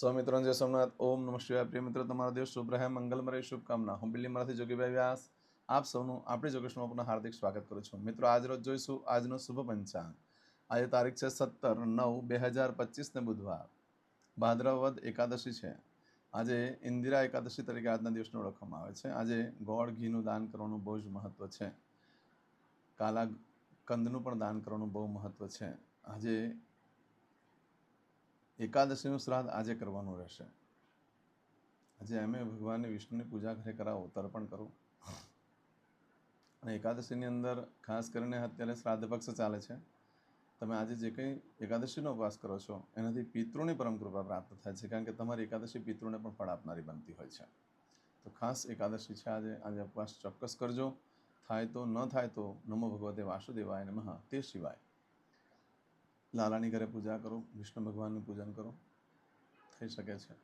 સૌ મિત્રો જય સોમનાથ. ઓમ નમઃ શિવાય. પ્રિય મિત્રો, તમારો દિવસ શુભ રહે, મંગલમય, શુભકામના. હું બિલ્લીમરાથી જોગીભાઈ વ્યાસ આપ સૌનું આપણી જોગેશમાં પુનઃ હાર્દિક સ્વાગત કરું છું. મિત્રો, આજ રોજ જોઈશું આજનો શુભ પંચાંગ. આજે તારીખ છે સત્તર નવ બે હજાર પચીસને બુધવાર. ભાદ્રવદ એકાદશી છે. આજે ઇન્દિરા એકાદશી તરીકે આજના દિવસને ઓળખવામાં આવે છે. આજે ગોળ ઘીનું દાન કરવાનું બહુ જ મહત્ત્વ છે. કાલા કંદનું પણ દાન કરવાનું બહુ મહત્ત્વ છે. આજે એકાદશીનું શ્રાદ્ધ આજે કરવાનું રહેશે. આજે અમે ભગવાનની વિષ્ણુની પૂજા ઘરે કરાવો, તર્પણ કરો. અને એકાદશીની અંદર ખાસ કરીને અત્યારે શ્રાદ્ધ પક્ષ ચાલે છે. તમે આજે જે કંઈ એકાદશીનો ઉપવાસ કરો છો, એનાથી પિતૃની પરમ કૃપા પ્રાપ્ત થાય છે, કારણ કે તમારી એકાદશી પિતૃને પણ ફળ આપનારી બનતી હોય છે. તો ખાસ એકાદશી છે આજે આજે ઉપવાસ ચોક્કસ કરજો. થાય તો ન થાય તો નમો ભગવતે વાસુદેવાય નમઃ, તે સિવાય લાલાની ઘરે પૂજા કરો, વિષ્ણુ ભગવાનનું પૂજન કરો, થઈ શકે છે.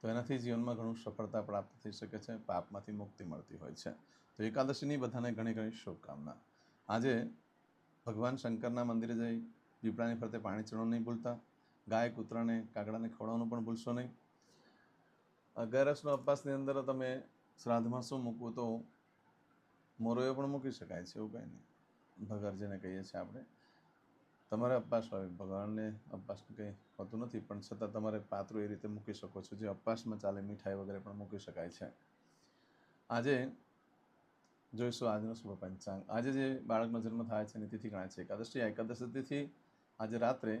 તો એનાથી જીવનમાં ઘણું સફળતા પ્રાપ્ત થઈ શકે છે, પાપમાંથી મુક્તિ મળતી હોય છે. તો એકાદશીની બધાને ઘણી ઘણી શુભકામના. આજે ભગવાન શંકરના મંદિરે જઈ પીપળાની ફરતે પાણી ચડવાનું નહીં ભૂલતા, ગાય, કૂતરાને, કાગડાને ખવડાવવાનું પણ ભૂલશો નહીં. અગિયારસનો અપવાસની અંદર તમે શ્રાદ્ધમાં શું મૂકવું તો મોરોએ પણ મૂકી શકાય છે, એવું કંઈ નહીં. ભગર જેને કહીએ છીએ આપણે. તમારે અપવાસ હોય, ભગવાનને અપવાસનું કંઈ હોતું નથી, પણ છતાં તમારે પાત્રો એ રીતે મૂકી શકો છો, જે અપવાસમાં ચાલે, મીઠાઈ વગેરે પણ મૂકી શકાય છે. આજે જોઈશું આજનો શુભ પંચાંગ આજે જે બાળકનો જન્મ થાય છે એની તિથિ ગણાય છે એકાદશી. આ એકાદશી તિથિ આજે રાત્રે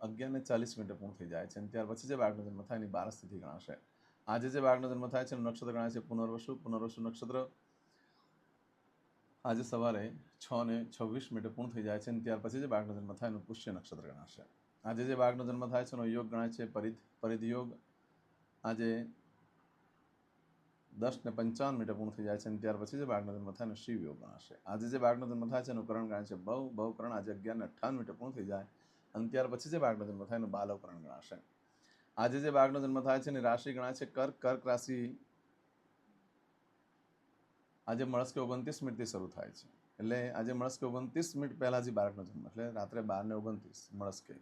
અગિયાર ને ચાલીસ મિનિટે પૂર્ણ થઈ જાય છે અને ત્યાર પછી જે બાળકનો જન્મ થાય એની બારસ તિથિ ગણાશે. આજે જે બાળકનો જન્મ થાય છે એનું નક્ષત્ર ગણાય છે પુનર્વસુ. પુનર્વસુ નક્ષત્ર આજે સવારે છ ને છવ્વીસ મિનિટે પૂર્ણ થઈ જાય છે અને ત્યાર પછી જે બાળકનો જન્મ થાય એનું પુષ્ય નક્ષત્ર ગણાશે. આજે જે બાળકનો જન્મ થાય છે એનો યોગ ગણાય છે પરિધ યોગ આજે દસ ને પંચાવન મિનિટે પૂર્ણ થઈ જાય છે અને ત્યાર પછી જે બાળકનો જન્મ થાય એનો શિવ યોગ ગણાશે. આજે જે બાળકનો જન્મ થાય છે એનું કરણ ગણાય છે બહુ બહુ કરણ. આજે અગિયાર ને અઠ્ઠાવન મિનિટે પૂર્ણ થઈ જાય અને ત્યાર પછી જે બાળકનો જન્મ થાય એનું બાલવકરણ ગણાશે. આજે જે બાળકનો જન્મ થાય છે એની રાશિ ગણાય છે કર્ક કર્ક રાશિ આજે મળસ્કે ઓગણત્રીસ મિનિટથી શરૂ થાય છે. એટલે આજે મળસ્કે ઓગણત્રીસ મિનિટ પહેલાં જે બાળકનો જન્મ, એટલે રાત્રે બાર ને ઓગણત્રીસ મળસ્કે.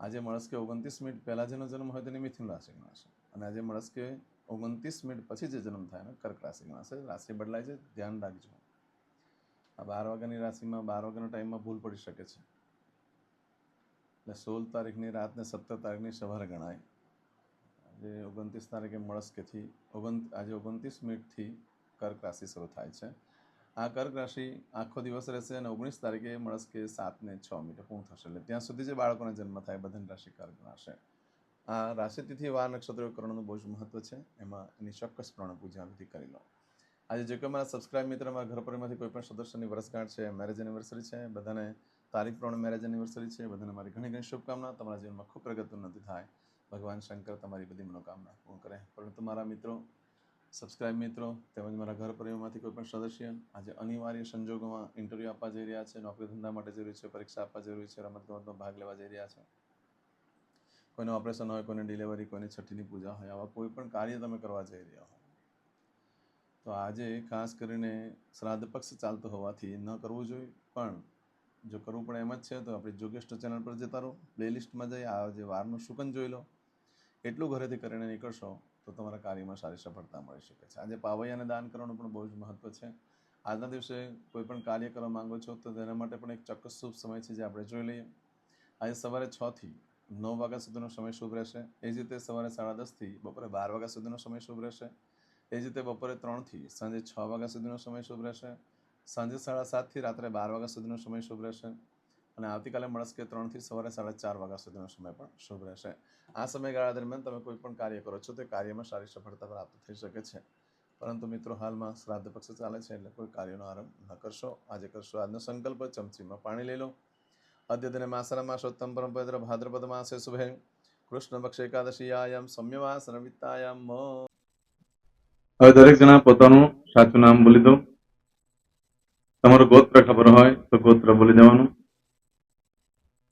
આજે મળસ્કે ઓગણત્રીસ મિનિટ પહેલાં જેનો જન્મ હોય તેની મિથુન રાશિ ગણાશે. અને આજે મળસ્કે ઓગણત્રીસ મિનિટ પછી જે જન્મ થાય એનો કર્ક રાશિ ગણાશે. રાશિ બદલાય છે, ધ્યાન રાખજો. આ બાર વાગ્યાની રાશિમાં બાર વાગ્યાના ટાઈમમાં ભૂલ પડી શકે છે. એટલે સોળ તારીખની રાતને સત્તર તારીખની સવારે ગણાય. આજે ઓગણત્રીસ તારીખે મળસ્કેથી, ઓગણ, આજે ઓગણત્રીસ મિનિટથી કર્ક રાશિ શરૂ થાય છે. આ કર્ક રાશિ આખો દિવસ રહેશે અને ઓગણીસ તારીખે મળસ્કે સાત ને છ મિનિટે પૂર્ણ થશે. એટલે ત્યાં સુધી જે બાળકોને જન્મ થાય, બધન રાશિ કર્ક રાશે આ રાશિતિથિ વાર નક્ષત્રો કરણનું બહુ જ મહત્વ છે. એમાં એની ચોક્કસ પ્રમાણે પૂજા વિધિ કરી લો. આજે જે કોઈ મારા સબસ્ક્રાઇબ મિત્ર મારા ઘર પરિમાંથી કોઈ સદસ્યની વર્ષગાંઠ છે મેરેજ એનિવર્સરી છે, બધાને તારીખ પ્રમાણે મેરેજ એનિવર્સરી છે, બધાને મારી ઘણી ઘણી શુભકામના. તમારા જીવનમાં ખૂબ પ્રગતિ ઉન્નતિ થાય. ભગવાન શંકર તમારી બધી મનોકામના પૂર્ણ કરે. પરંતુ મારા મિત્રો સબસ્ક્રાઇબ મિત્રો, તેમજ મારા ઘર પરિવારમાંથી કોઈ પણ સદસ્ય આજે અનિવાર્ય સંજોગોમાં ઇન્ટરવ્યૂ આપવા જઈ રહ્યા છે, નોકરી ધંધા માટે જરૂરી છે, પરીક્ષા આપવા જરૂરી છે રમતગમતમાં ભાગ લેવા જઈ રહ્યા છે. કોઈનું ઓપરેશન હોય, કોઈને ડિલિવરી કોઈની છઠ્ઠીની પૂજા હોય, આવા કોઈ પણ કાર્ય તમે કરવા જઈ રહ્યા હો. તો આજે ખાસ કરીને શ્રાદ્ધ પક્ષ ચાલતો હોવાથી ન કરવું જોઈએ, પણ જો કરવું પણ એમ જ છે, તો આપણી જોગેસ્ટ ચેનલ પર જતા રહો પ્લેલિસ્ટમાં જઈ, આ જે વારનું શુકન જોઈ લો. એટલું ઘરેથી કરીને નીકળશો તો તમારા કાર્યમાં સારી સફળતા મળી શકે છે. આજે પાવૈયાને દાન કરવાનું પણ બહુ જ મહત્વ છે. આજના દિવસે કોઈ પણ કાર્ય કરવા માંગો છો તો તેના માટે પણ એક ચોક્કસ શુભ સમય છે જે આપણે જોઈ લઈએ. આજે સવારે છથી નવ વાગ્યા સુધીનો સમય શુભ રહેશે. એ જ રીતે સવારે સાડા દસથી બપોરે બાર વાગ્યા સુધીનો સમય શુભ રહેશે. એ જ રીતે બપોરે ત્રણથી સાંજે છ વાગ્યા સુધીનો સમય શુભ રહેશે. સાંજે સાડા સાતથી રાત્રે બાર વાગ્યા સુધીનો સમય શુભ રહેશે. અને આવતીકાલે મળસ્કે ત્રણથી સવારે સાડા ચાર વાગ્યા સુધીનો સમય પણ શુભ રહેશે. આ સમયગાળા દરમિયાન તમે કોઈ પણ કાર્ય કરો છો તે કાર્યમાં સારી સફળતા પ્રાપ્ત થઈ શકે છે. પરંતુ મિત્રો હાલમાં શ્રાદ્ધ પક્ષ ચાલે છે એટલે કોઈ કાર્યનો આરંભ ન કરશો. આજે કરશો આજનો સંકલ્પ, ચમચીમાં પાણી લઈ લો. અદ્યતને માસના માસોત્તમ પરમ પવિત્ર ભાદ્રપદ માસે શુભે. કૃષ્ણ પક્ષ એકાદશીયાયમ સૌમ્યવાસન વિત્તાયમ હવે દરેક જણા પોતાનું સાચું નામ બોલી દો. તમારું ગોત્ર ખબર હોય તો ગોત્ર બોલી દેવાનું.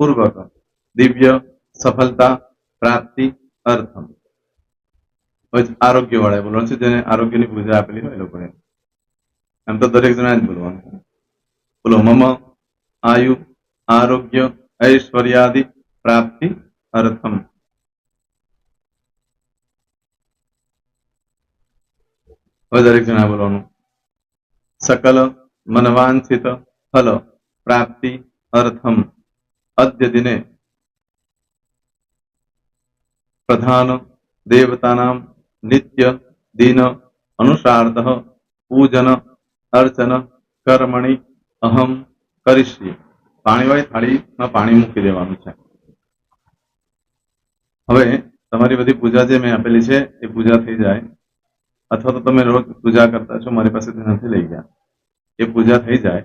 પૂર્વક દિવ્ય સફળતા પ્રાપ્તિ અર્થમ હવે આરોગ્ય વાળા બોલવાનું છે જેને આરોગ્યની પૂજા આપેલી હોય એ લોકોએ એમ તો દરેક જણા જ બોલવાનું છે બોલો મમ આયુ આરોગ્ય ઐશ્વર્યાદિ પ્રાપ્તિ અર્થમ હવે દરેક જણા બોલવાનું સકલ મનવાંછિત ફલ પ્રાપ્તિ અર્થમ અદ્ય દિને પ્રધાન દેવતાનામ નિત્ય દિન અનુસાર્ધ પૂજન અર્ચન કર્મણી અહમ કરીશ્ય પાણીવાળી થાળીમાં પાણી મૂકી દેવાનું છે હવે તમારી બધી પૂજા જે મેં આપેલી છે એ પૂજા થઈ જાય અથવા તો તમે રોજ પૂજા કરતા છો મારી પાસેથી નથી લઈ ગયા એ પૂજા થઈ જાય